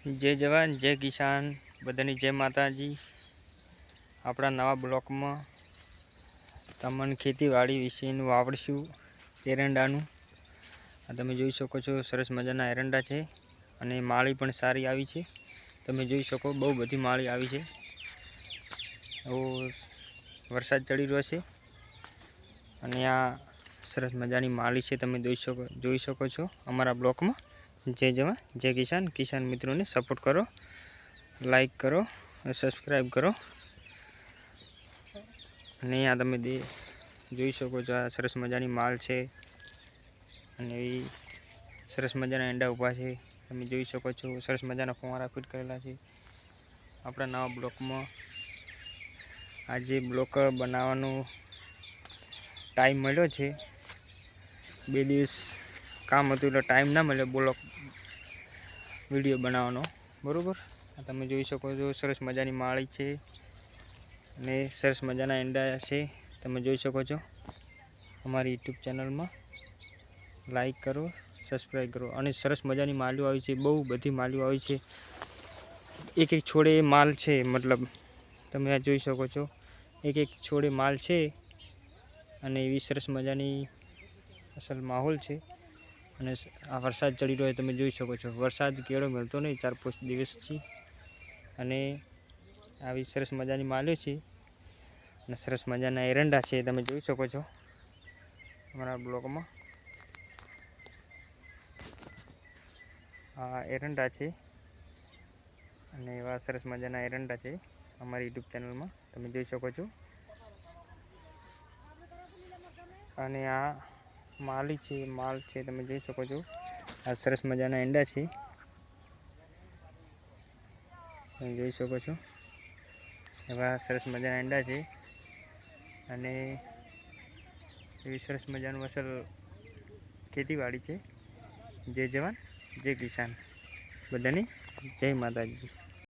જય જવાન, જય કિસાન. બધાની જય માતાજી. આપણા નવા બ્લોકમાં તમને ખેતીવાડી વિશેનું વાવડશું એરંડાનું. આ તમે જોઈ શકો છો, સરસ મજાના એરંડા છે અને માળી પણ સારી આવી છે. તમે જોઈ શકો, બહુ બધી માળી આવી છે. એવો વરસાદ ચડી રહ્યો છે અને આ સરસ મજાની માળી છે, તમે જોઈ શકો જોઈ શકો છો અમારા બ્લોકમાં. જય જવાન, જય કિસાન. કિસાન મિત્રોને સપોર્ટ કરો લાઈક કરો સબસ્ક્રાઈબ કરો. અને આ તમે જોઈ શકો છો આ સરસ મજાની માલ છે. અને એ સરસ મજાના એંડા ઊભા છે. તમે જોઈ શકો છો સરસ મજાના ફુવારા ફિટ કરેલા છે. આપણા નવા બ્લોકમાં આજે બ્લોક બનાવવાનો ટાઈમ મળ્યો છે. બે દિવસ કામ હતું એટલે ટાઈમ ના મળે બોલો વીડિયો બનાવવાનો. બરાબર? તમે જોઈ શકો છો, સરસ મજાની માળી છે અને સરસ મજાના એંડા છે. તમે જોઈ શકો છો અમારી યુટ્યુબ ચેનલમાં લાઈક કરો સબસ્ક્રાઈબ કરો અને સરસ મજાની માલીઓ આવી છે, બહુ બધી માલીઓ આવી છે. એક એક છોડે માલ છે, મતલબ તમે આ જોઈ શકો છો. એક એક છોડે માલ છે અને એવી સરસ મજાની અસલ માહોલ છે. અને આ વરસાદ ચડી રહ્યો તમે જોઈ શકો છો. વરસાદ કેળો મળતો નહીં, ચાર પાંચ દિવસથી અને આવી સરસ મજાની માલ્યો છે. અને સરસ મજાના એરંડા છે, તમે જોઈ શકો છો. અમારા બ્લોગમાં આ એરંડા છે. અને એવા સરસ મજાના એરંડા છે અમારી યુટ્યુબ ચેનલમાં. તમે જોઈ શકો છો. અને આ માલી છે, માલ છે, તમે જોઈ શકો છો. આ સરસ મજાના ઈંડા છે. તમે જોઈ શકો છો. એવા સરસ મજાના ઈંડા છે. અને એવી સરસ મજાનું અસલ ખેતીવાડી છે. જય જવાન, જય કિસાન. બધાની જય માતાજી.